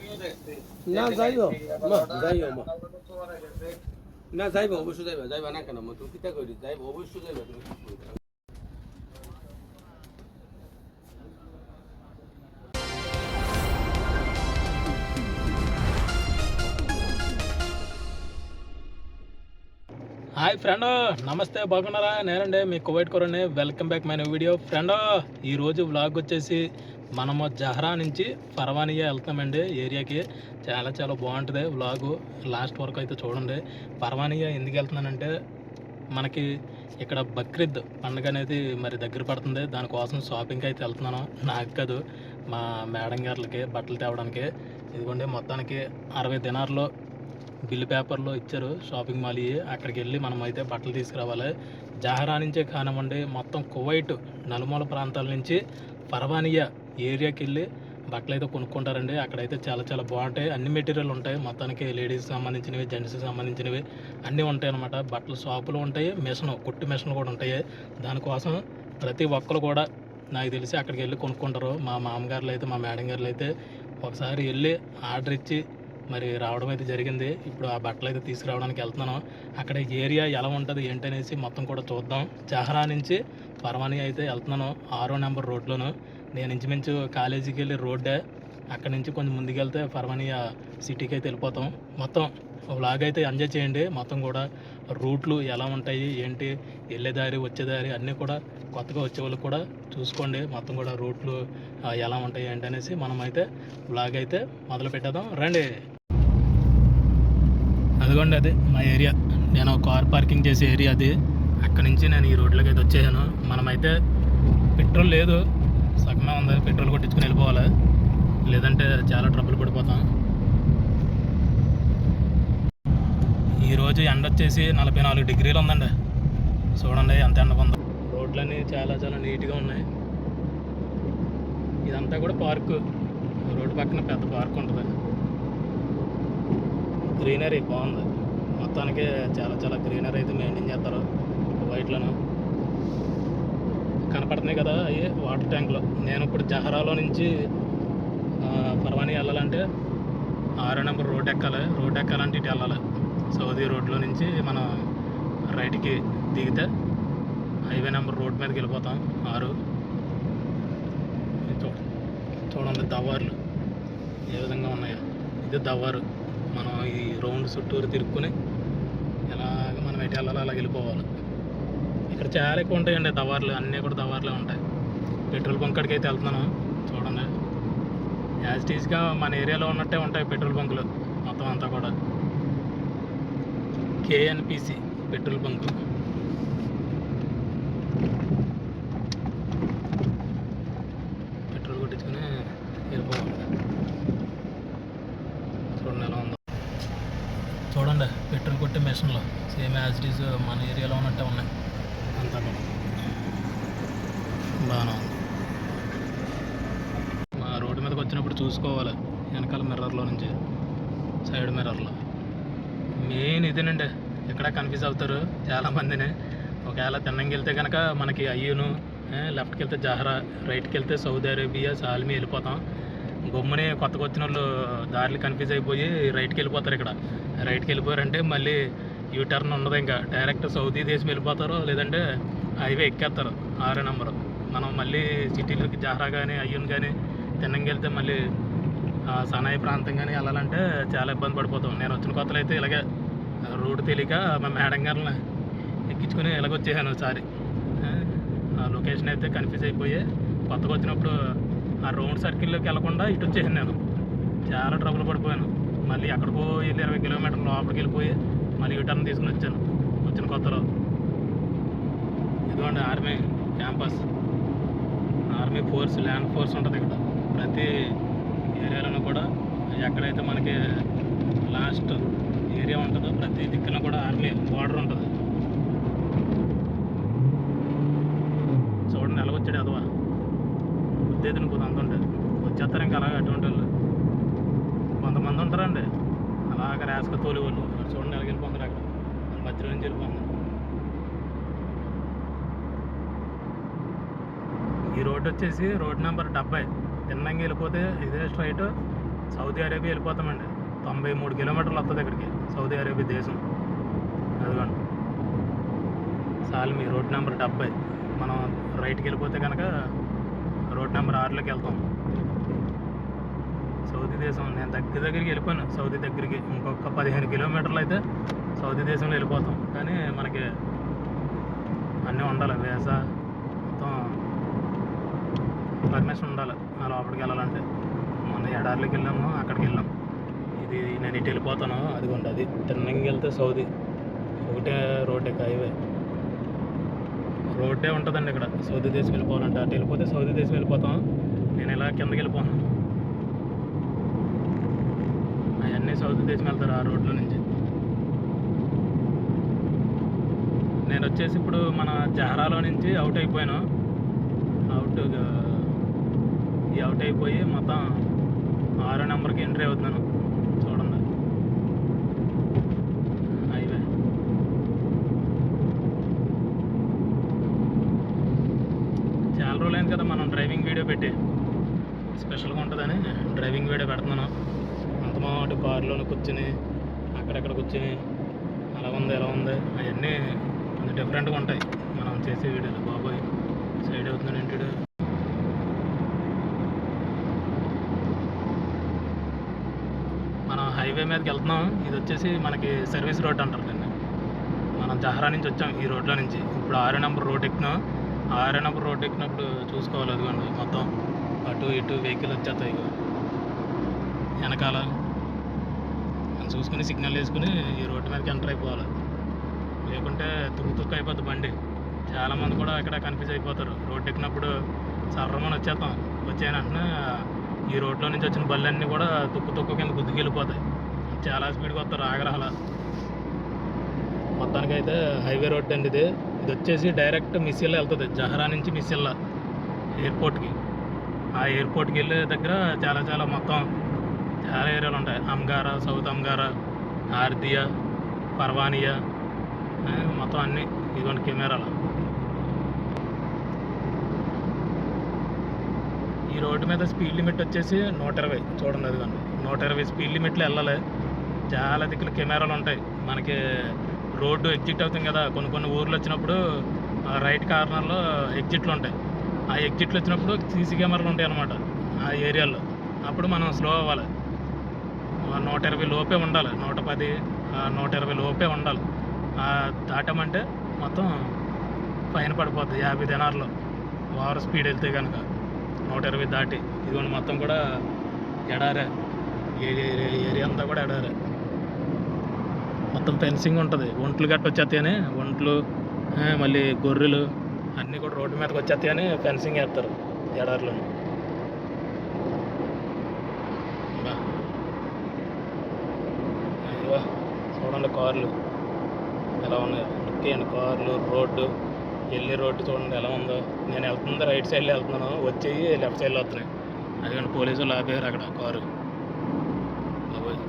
না যাইব মা যাইব মা না যাইব অবশ্যই যাইবা যাইবা না কেন মা তুমি কিতা করি যাইব অবশ্যই যাইবা তুমি హాయ్ ఫ్రెండ్ నమస్తే బాగున్నారా నేనండి మీ కువైట్ కూరని welcome back my video friend ఈరోజు వ్లాగ్ వచ్చేసి మనము జహరా నుంచి పర్వానియా వెళ్తామండి ఏరియాకి చాలా చాలా బాగుంటుంది వ్లాగు. లాస్ట్ వరకు అయితే చూడండి. పర్వానియా ఎందుకు వెళ్తున్నానంటే మనకి ఇక్కడ బక్రీద్ పండుగ అనేది మరి దగ్గర పడుతుంది. దానికోసం షాపింగ్కి అయితే వెళ్తున్నాను. నాకు కాదు మా మేడం గారులకి బట్టలు తేవడానికి. ఇదిగోండి మొత్తానికి అరవై దినార్లో బిల్లు పేపర్లో ఇచ్చారు షాపింగ్ మాల్ ఇవి అక్కడికి వెళ్ళి మనం అయితే బట్టలు తీసుకురావాలి. జహరా నుంచే కానివ్వండి మొత్తం కువైట్ నలుమూల ప్రాంతాల నుంచి పర్వానియా ఏరియాకి వెళ్ళి బట్టలు అయితే కొనుక్కుంటారండి. అక్కడైతే చాలా చాలా బాగుంటాయి. అన్ని మెటీరియల్ ఉంటాయి. మొత్తానికి లేడీస్ సంబంధించినవి జెంట్స్కి సంబంధించినవి అన్నీ ఉంటాయి అన్నమాట బట్టల షాపులు ఉంటాయి మిషన్ కుట్టు మిషన్లు కూడా ఉంటాయి. దానికోసం ప్రతి ఒక్కరు కూడా నాకు తెలిసి అక్కడికి వెళ్ళి కొనుక్కుంటారు. మా మామగారులు అయితే మా మేడం గారులు అయితే ఒకసారి వెళ్ళి ఆర్డర్ ఇచ్చి మరి రావడం అయితే జరిగింది. ఇప్పుడు ఆ బట్టలు అయితే తీసుకురావడానికి వెళ్తున్నాను. అక్కడ ఏరియా ఎలా ఉంటుంది ఏంటనేసి మొత్తం కూడా చూద్దాం. చహరా నుంచి పర్వాణి అయితే వెళ్తున్నాను. ఆరో నెంబర్ రోడ్లోను. నేను ఇంచుమించు కాలేజీకి వెళ్ళి రోడ్డే. అక్కడి నుంచి కొంచెం ముందుకెళ్తే పర్వానియా సిటీకి అయితే వెళ్ళిపోతాం. మొత్తం వ్లాగ్ అయితే ఎంజాయ్ చేయండి. మొత్తం కూడా రూట్లు ఎలా ఉంటాయి ఏంటి వెళ్ళే దారి అన్నీ కూడా కొత్తగా వచ్చే వాళ్ళు కూడా చూసుకోండి. మొత్తం కూడా రూట్లు ఎలా ఉంటాయి ఏంటి అనేసి మనం అయితే వ్లాగ్ అయితే మొదలు పెట్టేద్దాం. రండి. అదిగోండి అది మా ఏరియా. నేను కార్ పార్కింగ్ చేసే ఏరియా అది. అక్కడి నుంచి నేను ఈ రోడ్లోకి అయితే వచ్చేసాను. మనమైతే పెట్రోల్ లేదు. పక్కనే ఉంది. పెట్రోల్ కొట్టించుకుని వెళ్ళిపోవాలి. లేదంటే చాలా ట్రబుల్ పడిపోతాం. ఈరోజు ఎండ వచ్చేసి నలభై నాలుగు డిగ్రీలు ఉందండి. చూడండి ఎంత ఎండ ఉందో. రోడ్లన్నీ చాలా చాలా నీట్గా ఉన్నాయి. ఇదంతా కూడా పార్కు. రోడ్డు పక్కన పెద్ద పార్క్ ఉంటుంది. గ్రీనరీ బాగుంది. మొత్తానికి చాలా చాలా గ్రీనరీ అయితే మెయింటైన్ చేస్తారు. వైట్లను. కనపడుతున్నాయి కదా అవి వాటర్ ట్యాంక్లో నేను ఇప్పుడు జహరాలో నుంచి పర్వాణి వెళ్ళాలంటే ఆరో నెంబర్ రోడ్ ఎక్కాలి. రోడ్ ఎక్కాలంటే ఇటు వెళ్ళాలి. సౌదీ రోడ్లో నుంచి మనం రైట్కి దిగితే హైవే నెంబర్ రోడ్ మీదకి వెళ్ళిపోతాం. ఆరు. ఇది చూడ చూడండి దవ్వార్లు. ఏ విధంగా ఉన్నాయో. ఇది దవ్వారు. మనం ఈ రౌండ్ చుట్టూరు తిరుక్కుని ఎలాగ మనం ఎటు వెళ్ళాలో అలా వెళ్ళిపోవాలి. ఇక్కడ చాలా ఎక్కువ ఉంటాయండి దవార్లు అన్నీ కూడా దవార్లే ఉంటాయి. పెట్రోల్ బంక్ కాడికి అయితే వెళ్తున్నాను చూడండి. యాజ్ టీజ్గా మన ఏరియాలో ఉన్నట్టే ఉంటాయి పెట్రోల్ బంకులు మొత్తం అంతా కూడా. KNPC petrol bunk. పెట్రోల్ కొట్టించుకుని వెళ్ళిపోవాలి చూడండి ఎలా ఉందో. చూడండి పెట్రోల్ కొట్టే మిషన్లో సేమ్ యాజ్ టీజ్ మన ఏరియాలో ఉన్నట్టే ఉన్నాయి అంతా కూడా బాగానే ఉంది మా రోడ్డు మీదకి వచ్చినప్పుడు చూసుకోవాలి వెనకాల మిర్రర్లో నుంచి సైడ్ మిర్రర్లో. మెయిన్ ఇదేనండి ఇక్కడ కన్ఫ్యూజ్ అవుతారు చాలామందిని. ఒకవేళ తిన్నంగి వెళ్తే కనుక మనకి అయ్యూను లెఫ్ట్కి వెళ్తే జహరా రైట్కి వెళ్తే సౌదీ అరేబియా సాల్మీ వెళ్ళిపోతాం. గమ్ముని కొత్తగా వచ్చిన వాళ్ళు దారిలు కన్ఫ్యూజ్ అయిపోయి రైట్కి వెళ్ళిపోతారు ఇక్కడ. రైట్కి వెళ్ళిపోయారంటే మళ్ళీ యూ టర్న్ ఉండదు ఇంకా. డైరెక్ట్ సౌదీ దేశం వెళ్ళిపోతారు లేదంటే హైవే ఎక్కేస్తారు ఆరే నెంబరు. మనం మళ్ళీ సిటీలోకి జహరా కానీ అయ్యూన్ కానీ తిన్నంగి వెళ్తే మళ్ళీ ఆ, సనాయి ప్రాంతం కానీ వెళ్ళాలంటే చాలా ఇబ్బంది పడిపోతాం. నేను వచ్చిన కొత్తలో అయితే ఇలాగే రోడ్డు తెలియక మా మేడం గారిని ఎక్కించుకుని ఇలాగొచ్చేసాను ఒకసారి. ఆ, లొకేషన్ అయితే కన్ఫ్యూజ్ అయిపోయి కొత్తగా వచ్చినప్పుడు ఆ రౌండ్ సర్కిల్లోకి వెళ్ళకుండా ఇటు వచ్చేసాను నేను. చాలా ట్రబుల్ పడిపోయాను. మళ్ళీ ఎక్కడికో వెళ్ళి ఇరవై కిలోమీటర్ల లోపలికి వెళ్ళిపోయి మళ్ళీ యూటర్న్ తీసుకుని వచ్చాను వచ్చిన కొత్తలో. ఇదిగోండి army campus army force land force ఉంటుంది ఇక్కడ. ప్రతి ఏరియాలోనూ కూడా ఎక్కడైతే మనకి లాస్ట్ ఏరియా ఉంటుందో ప్రతి దిక్కున కూడా ఆర్మీ బార్డర్ ఉంటుంది. చూడండి ఎలాగొచ్చాడు అదవా. ఉద్దేశం కొంత అంత ఉంటుంది. వచ్చేస్తారు ఇంకా అలాగే అటువంటి వాళ్ళు. కొంతమంది ఉంటారండి. అలాగ ర్యాస్గా తోలి వాళ్ళు. చూడండి ఎలాగ వెళ్ళిపోతారు అక్కడ. మధ్యలో నుంచి వెళ్ళిపోతుంది ఈ రోడ్డు వచ్చేసి రోడ్ నెంబర్ డెబ్బై. తిన్నంగి వెళ్ళిపోతే ఇదే స్ట్రైట్ సౌదీ అరేబియా వెళ్ళిపోతామండి. తొంభై మూడు కిలోమీటర్లు వస్తుంది ఇక్కడికి సౌదీ అరేబియా దేశం. అదిగోండి. సాల్మి రోడ్ నెంబర్ డెబ్బై మనం రైట్కి వెళ్ళిపోతే కనుక రోడ్ నెంబర్ ఆరులోకి వెళ్తాం. సౌదీ దేశం నేను దగ్గర దగ్గరికి వెళ్ళిపోయాను. సౌదీ దగ్గరికి ఇంకొక పదిహేను కిలోమీటర్లు అయితే సౌదీ దేశంలో వెళ్ళిపోతాం. కానీ మనకి అన్నీ ఉండాలి. వేసా పర్మిషన్ ఉండాలి. ఆ లోపలికి వెళ్ళాలంటే. మొన్న ఎడార్లకి వెళ్ళాము అక్కడికి వెళ్ళాం. ఇది నేను ఇటు వెళ్ళిపోతాను అదిగోండి అది తిన్నంగి వెళ్తే సౌదీ. ఒకటే రోడ్డే హైవే. రోడ్డే ఉంటుందండి ఇక్కడ. సౌదీ దేశం వెళ్ళిపోవాలంటే. అటు వెళ్ళిపోతే సౌదీ దేశం వెళ్ళిపోతాం. నేను ఇలా కిందకి వెళ్ళిపోతాను అవన్నీ సౌదీ దేశం వెళ్తారు ఆ రోడ్లో నుంచి. నేను వచ్చేసి ఇప్పుడు మన జహరాలో నుంచి అవుట్ అయిపోయాను అవుట్ ఈ అవుట్ అయిపోయి మొత్తం ఆరో నెంబర్కి ఎంట్రీ అవుతున్నాను. చూడండి. హైవే. చాలా రోజులైంది కదా మనం డ్రైవింగ్ వీడియో పెట్టి. స్పెషల్గా ఉంటుందని డ్రైవింగ్ వీడియో పెడుతున్నాను. అంత మాట కారులోనే కూర్చుని అక్కడక్కడ కూర్చుని అలా ఉంది ఎలా ఉంది. అవన్నీ కొంచెం డిఫరెంట్గా ఉంటాయి. మనం చేసే వీడియోలు. బాబోయ్ సైడ్ అవుతున్నాడు ఏంటి మనం హైవే మీదకి వెళ్తున్నాం. ఇది వచ్చేసి మనకి సర్వీస్ రోడ్ అంటారు దీన్ని. మనం జహరా నుంచి వచ్చాం ఈ రోడ్లో నుంచి. ఇప్పుడు ఆరే నెంబర్ రోడ్ ఎక్కినాం ఆరే నెంబర్ రోడ్ ఎక్కినప్పుడు చూసుకోవాలి అదిగోండి మొత్తం. అటు ఇటు వెహికల్ వచ్చేస్తాయి ఇగో. వెనకాల మనం చూసుకుని సిగ్నల్ వేసుకుని ఈ రోడ్డు మీదకి ఎంటర్ అయిపోవాలి. లేకుంటే తుక్కు తుక్కు అయిపోతుంది బండి. చాలామంది కూడా ఇక్కడ కన్ఫ్యూజ్ అయిపోతారు. రోడ్డు ఎక్కినప్పుడు సర్రమని వచ్చేస్తాం. వచ్చాయని ఈ రోడ్లో నుంచి వచ్చిన బళ్ళన్నీ కూడా తుక్కు తుక్కు కింద గుద్దుకెళ్ళిపోతాయి. చాలా స్పీడ్గా వస్తారు ఆగ్రహాల. మొత్తానికి అయితే హైవే రోడ్ అండి ఇది. ఇది వచ్చేసి డైరెక్ట్ మిస్సిల్లా వెళ్తుంది. జహరా నుంచి మిసిల్లా ఎయిర్పోర్ట్కి ఆ ఎయిర్పోర్ట్కి వెళ్ళే దగ్గర చాలా చాలా మొత్తం చాలా ఏరియాలు ఉంటాయి. అమ్గారా సౌత్ అమ్గారా ఆర్దియా పర్వానియా మొత్తం అన్నీ ఇదిగోండి కెమెరాలు. ఈ రోడ్డు మీద స్పీడ్ లిమిట్ వచ్చేసి నూట ఇరవై. చూడండి అదిగోండి. నూట ఇరవై స్పీడ్ లిమిట్లో వెళ్ళాలి. చాలా దిక్కులు కెమెరాలు ఉంటాయి. మనకి రోడ్డు ఎగ్జిట్ అవుతుంది కదా కొన్ని కొన్ని ఊర్లు వచ్చినప్పుడు ఆ రైట్ కార్నర్లో ఎగ్జిట్లు ఉంటాయి. ఆ ఎగ్జిట్లు వచ్చినప్పుడు సీసీ కెమెరాలు ఉంటాయి అన్నమాట ఆ ఏరియాలో. అప్పుడు మనం స్లో అవ్వాలి. నూట ఇరవై లోపే ఉండాలి. నూట పది నూట ఇరవై లోపే ఉండాలి. ఆ దాటమంటే మొత్తం ఫైన్ పడిపోద్ది యాభై దినార్లో. ఓవర్ స్పీడ్ వెళ్తే కనుక నూట ఇరవై దాటి ఇదిగోండి మొత్తం కూడా ఎడారే. ఏరియా అంతా కూడా ఎడారే. మొత్తం ఫెన్సింగ్ ఉంటుంది. ఒంట్లు గట్ట వచ్చేస్తాయని ఒంట్లు మళ్ళీ గొర్రెలు అన్నీ కూడా రోడ్డు మీదకి వచ్చేస్తాయని ఫెన్సింగ్ వేస్తారు ఎడారిలో. బా. చూడండి కార్లు ఎలా ఉన్నాయి. ముఖ్యమైన కార్లు రోడ్డు వెళ్ళే రోడ్డు చూడండి ఎలా ఉందో. నేను వెళ్తుంది రైట్ సైడ్లో వెళ్తున్నాను వచ్చేయి లెఫ్ట్ సైడ్లో వస్తున్నాయి. అదిగోండి పోలీసులు వాళ్ళు అక్కడ కారు బాబోయ్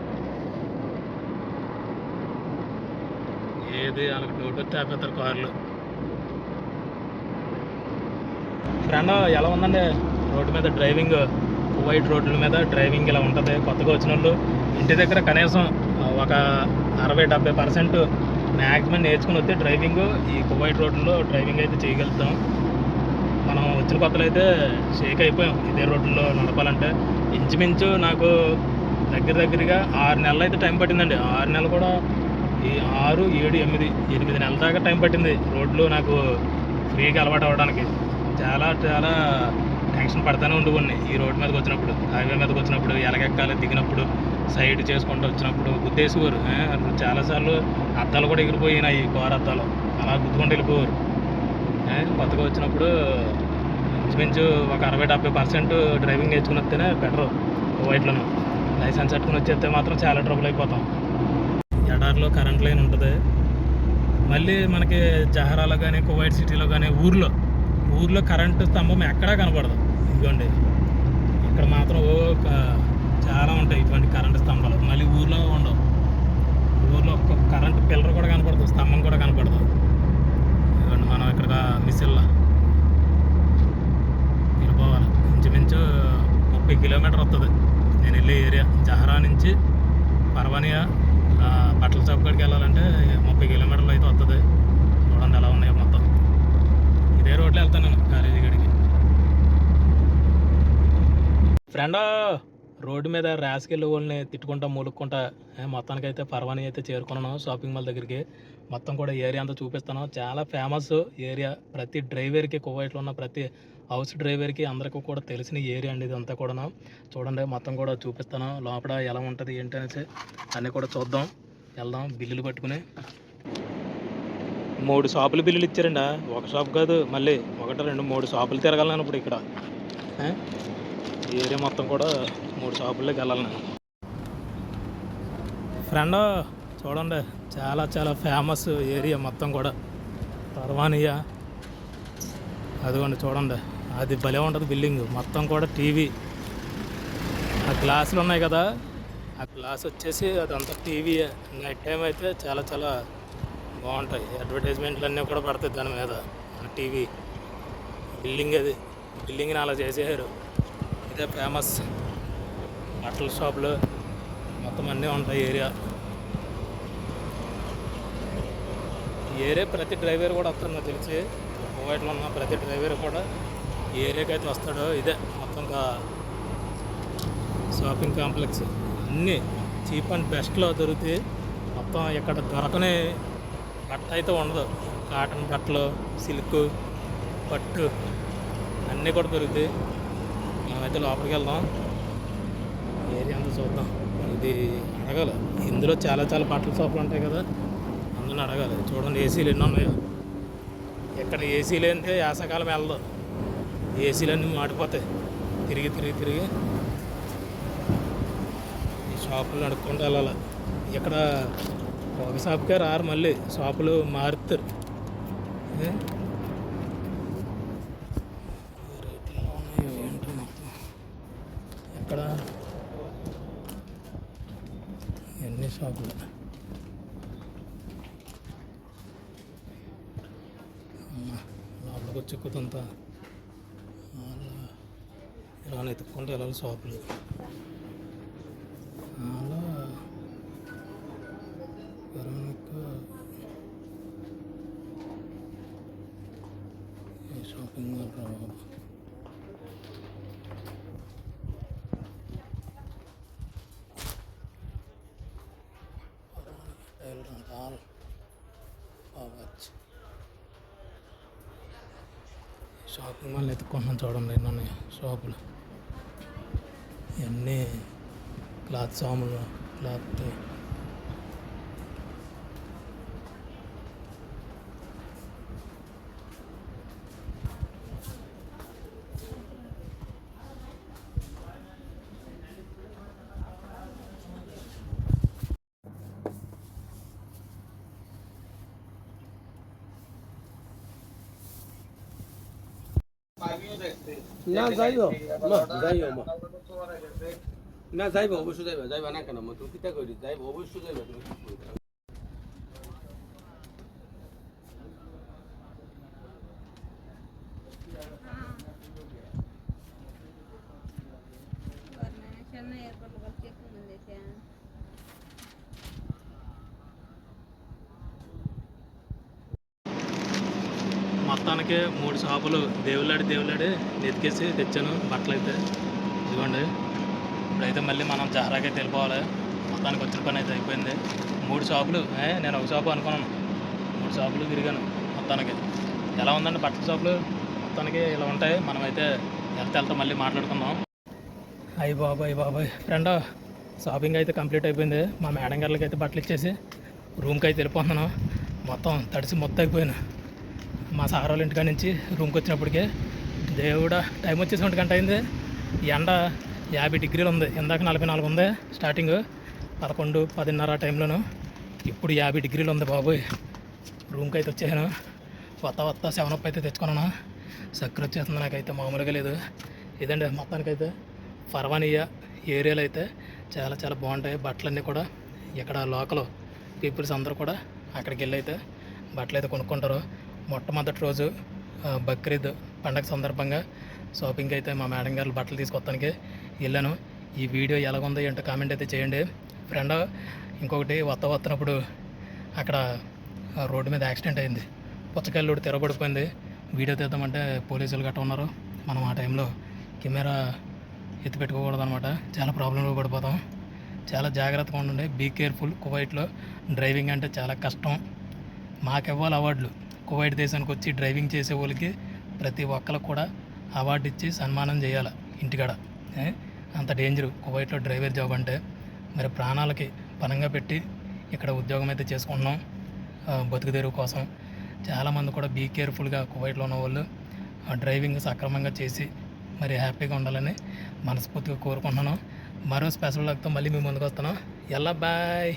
ఏది వాళ్ళకి డౌట్ వస్తే ఆపేస్తారు కార్లు. ఫ్రెండ్ ఎలా ఉందండి? రోడ్డు మీద డ్రైవింగ్ వైట్ రోడ్ల మీద డ్రైవింగ్ ఇలా ఉంటుంది. కొత్తగా వచ్చిన వాళ్ళు ఇంటి దగ్గర కనీసం ఒక అరవై డెబ్బై పర్సెంట్ మ్యాక్సిమం నేర్చుకుని వస్తే డ్రైవింగ్ ఈ కువైట్ రోడ్లో డ్రైవింగ్ అయితే చేయగలుగుతాం. మనం వచ్చిన కొత్తలో అయితే షేక్ అయిపోయాం. ఇదే రోడ్లో నడపాలంటే ఇంచుమించు నాకు దగ్గర దగ్గరగా ఆరు నెలలు అయితే టైం పట్టిందండి. ఆరు నెలలు కూడా ఈ ఆరు ఏడు ఎనిమిది ఎనిమిది నెలల దాకా టైం పట్టింది. రోడ్లు నాకు ఫ్రీగా అలవాటు అవ్వడానికి. చాలా చాలా టెన్షన్ పడతానే ఉండిపోయి ఈ రోడ్ మీదకి వచ్చినప్పుడు హైవే మీదకి వచ్చినప్పుడు ఎలగెక్కాలి దిగినప్పుడు సైడ్ చేసుకుంటూ వచ్చినప్పుడు గుద్దేసేవారు. చాలాసార్లు అద్దాలు కూడా ఎగిరిపోయినాయి ఈ కోర అద్దాలు. అలా గుద్దుకుంటూ వెళ్ళిపోరు కొత్తగా వచ్చినప్పుడు ఇంచుమించు ఒక అరవై డెబ్బై పర్సెంట్ డ్రైవింగ్ నేర్చుకుని వస్తేనే బెటర్. వైట్లను లైసెన్స్ పెట్టుకుని వచ్చేస్తే మాత్రం చాలా ట్రబుల్ అయిపోతాం. ఎడారిలో కరెంట్ లైన్ ఉంటుంది. మళ్ళీ మనకి జహరాలో కానీ కువైట్ సిటీలో కానీ ఊర్లో ఊర్లో కరెంటు స్తంభం ఎక్కడా కనపడదు ఇదిగోండి. ఇక్కడ మాత్రం ఓ చాలా ఉంటాయి ఇటువంటి కరెంటు స్తంభాలు. మళ్ళీ ఊర్లో ఉండవు. ఊర్లో ఒక్క కరెంటు పిల్లర్ కూడా కనపడదు స్తంభం కూడా కనపడదు. ఇదిగోండి మనం ఇక్కడ మిసిల్లా వెళ్ళిపోవాలి. ఇంచుమించు ముప్పై కిలోమీటర్ వస్తుంది నేను వెళ్ళే ఏరియా జహరా నుంచి పర్వానియా బట్టల షాప్ కాడికి వెళ్ళాలంటే ముప్పై కిలోమీటర్లు అయితే వస్తుంది చూడండి ఎలా ఉన్నాయో మొత్తం. ఇదే రోడ్లో వెళ్తాను నేను కాలేజీ గడికి ఫ్రెండ్ రోడ్డు మీద ర్యాస్కెళ్ళే వాళ్ళని తిట్టుకుంటా మూలుక్కుంటా మొత్తానికైతే పర్వాణి అయితే చేరుకున్నాను షాపింగ్ మాల్ దగ్గరికి. మొత్తం కూడా ఏరియా అంతా చూపిస్తాను చాలా ఫేమస్ ఏరియా. ప్రతి డ్రైవర్కి కువైట్లో ఉన్న ప్రతి హౌస్ డ్రైవర్కి అందరికీ కూడా తెలిసిన ఏరియా అండి ఇదంతా కూడా చూడండి మొత్తం కూడా చూపిస్తాను లోపల ఎలా ఉంటుంది ఏంటి అనేసి అన్నీ కూడా చూద్దాం. వెళ్దాం బిల్లులు పట్టుకుని. మూడు షాపులు బిల్లులు ఇచ్చారండి. ఒక షాప్ కాదు మళ్ళీ ఒకటి రెండు మూడు షాపులు తిరగాలను ఇప్పుడు ఇక్కడ. ఏరియా మొత్తం కూడా మూడు షాపుల్లోకి వెళ్ళాలి నేను ఫ్రెండ్ చూడండి చాలా చాలా ఫేమస్ ఏరియా మొత్తం కూడా. పర్వానియా అదిగోండి చూడండి అది భలే ఉంటుంది బిల్డింగ్ మొత్తం కూడా టీవీ ఆ గ్లాసులు ఉన్నాయి కదా ఆ గ్లాస్ వచ్చేసి అదంతా టీవీ నైట్ టైం అయితే చాలా చాలా బాగుంటాయి. అడ్వర్టైజ్మెంట్లు అన్నీ కూడా పడతాయి దాని మీద ఆ టీవీ బిల్డింగ్ అది. బిల్డింగ్ని అలా చేసేసారు ఇదే ఫేమస్ బట్టల షాపులు మొత్తం అన్నీ ఉంటాయి ఏరియా ఏరే ఏరియా ప్రతి డ్రైవర్ కూడా వస్తాడు నాకు తెలిసి. కువైట్లో ఉన్న ప్రతి డ్రైవర్ కూడా ఈ ఏరియాకి అయితే వస్తాడో. ఇదే మొత్తం షాపింగ్ కాంప్లెక్స్. అన్నీ చీప్ అండ్ బెస్ట్లో దొరుకుతాయి మొత్తం ఇక్కడ దొరకని బట్ట అయితే ఉండదు. కాటన్ బట్టలు సిల్క్ పట్టు అన్నీ కూడా దొరుకుతాయి. మేమైతే లోపలికి వెళ్దాం. ఏరియా అంతా చూద్దాం. ఇది అడగాలి. ఇందులో చాలా చాలా బట్టల షాపులు ఉంటాయి కదా. అందరిని అడగాలి. చూడండి ఏసీలు ఎన్ని ఉన్నాయో. ఇక్కడ ఏసీ లేనిదే యాసకాలం వెళ్ళదు. ఏసీలు అన్నీ మాడిపోతాయి. తిరిగి తిరిగి తిరిగి. ఈ షాపులు నడుక్కుంటూ వెళ్ళాలి. ఇక్కడ ఒక షాప్కే రారు మళ్ళీ. షాపులు మారుతారు ఏ? రేట్లు ఎలా ఉన్నాయో ఏంటో మొత్తం ఎక్కడ ఎన్ని షాపులు అమ్మా, లోపలికి వచ్చి ఎక్కుతుంత ఇలా ఎత్తుక్కుంటే వెళ్ళాలి షాపులు అలా షాపింగ్ మాల్ బాబు. ఆల్ అవ్వచ్చు షాపింగ్ మాల్ ఎత్తుకుంటున్నాను చూడండి ఎన్ని ఉన్నాయి షాపులు. ఇవన్నీ క్లాత్ సాములు క్లాత్ না, যাইব। মা যাইব, মা। না, যাইব, অবশ্যই যাইবা। যাইবা না কেন? মা, তুমি কিতা করি যাইব, অবশ্যই যাইবা। তুমি మొత్తానికి మూడు షాపులు దేవులాడి దేవులాడి నెతికేసి తెచ్చాను. బట్టలు అయితే ఇదిగోండి. ఇప్పుడైతే మళ్ళీ మనం జహరాకి వెళ్ళిపోవాలి. మొత్తానికి వచ్చిన పని అయితే అయిపోయింది. మూడు షాపులు నేను ఒక షాపు అనుకున్నాను. మూడు షాపులు తిరిగాను మొత్తానికి. ఎలా ఉందండి బట్టల షాపులు? మొత్తానికి ఇలా ఉంటాయి. మనమైతే వెళ్తే వెళ్తా మళ్ళీ మాట్లాడుకుందాం. అయ్యి బాబాయ్ బాబాయ్. ఫ్రెండ్ షాపింగ్ అయితే కంప్లీట్ అయిపోయింది. మా మేడం గారికి అయితే బట్టలు ఇచ్చేసి రూమ్కి అయితే వెళ్ళిపోతున్నాను. మొత్తం తడిసి మొత్తం అయిపోయాను. మా సార్ వాళ్ళ ఇంటికాడ నుంచి రూమ్కి వచ్చినప్పటికే దేవుడా టైం వచ్చేసి ఒంటి గంట అయింది. ఎండ యాభై డిగ్రీలు ఉంది. ఇందాక నలభై నాలుగు ఉంది. స్టార్టింగ్ పదకొండు పదిన్నర టైంలోను ఇప్పుడు యాభై డిగ్రీలు ఉంది బాబోయ్. రూమ్కి అయితే వచ్చేసాను. కొత్త కొత్త సెవెన్ అప్ అయితే తెచ్చుకున్నాను. చక్కెర వచ్చేస్తుంది నాకైతే మామూలుగా లేదు. ఇదండి మొత్తానికైతే ఫర్వానియా ఏరియాలో అయితే చాలా చాలా బాగుంటాయి. బట్టలన్నీ కూడా ఇక్కడ లోకల్ పీపుల్స్ అందరూ కూడా అక్కడికి వెళ్ళి అయితే బట్టలు అయితే కొనుక్కుంటారు. మొట్టమొదటి రోజు బక్రీద్ పండగ సందర్భంగా షాపింగ్ అయితే మా మేడం గారు బట్టలు తీసుకొస్తానికి వెళ్ళాను. ఈ వీడియో ఎలాగుందో ఏంటో కామెంట్ అయితే చేయండి. ఫ్రెండ్ ఇంకొకటి వత్త వస్తున్నప్పుడు అక్కడ రోడ్డు మీద యాక్సిడెంట్ అయింది. పుచ్చకాయలు తిరగబడిపోయింది వీడియో తీద్దామంటే పోలీసులు గట్ట ఉన్నారు. మనం ఆ టైంలో కెమెరా ఎత్తి పెట్టుకోకూడదు అనమాట చాలా ప్రాబ్లంలో పడిపోతాం. చాలా జాగ్రత్తగా ఉండండి. Be careful. కువైట్లో డ్రైవింగ్ అంటే చాలా కష్టం. మాకు ఇవ్వాలి అవార్డులు. కువైట్ దేశానికి వచ్చి డ్రైవింగ్ చేసే వాళ్ళకి ప్రతి ఒక్కరికి కూడా అవార్డు ఇచ్చి సన్మానం చేయాలి ఇంటికాడ. అంత డేంజరు కువైట్లో డ్రైవర్ జాబ్ అంటే మరి ప్రాణాలకి పనంగా పెట్టి ఇక్కడ ఉద్యోగం అయితే చేసుకుంటున్నాం. బతుకుదేరు కోసం. చాలామంది కూడా బీ కేర్ఫుల్గా కువైట్లో ఉన్న వాళ్ళు డ్రైవింగ్ సక్రమంగా చేసి మరి హ్యాపీగా ఉండాలని మనస్ఫూర్తిగా కోరుకుంటున్నాను. మరో స్పెషల్ లాక్తో మళ్ళీ మీ ముందుకు వస్తున్నాం ఎలా బాయ్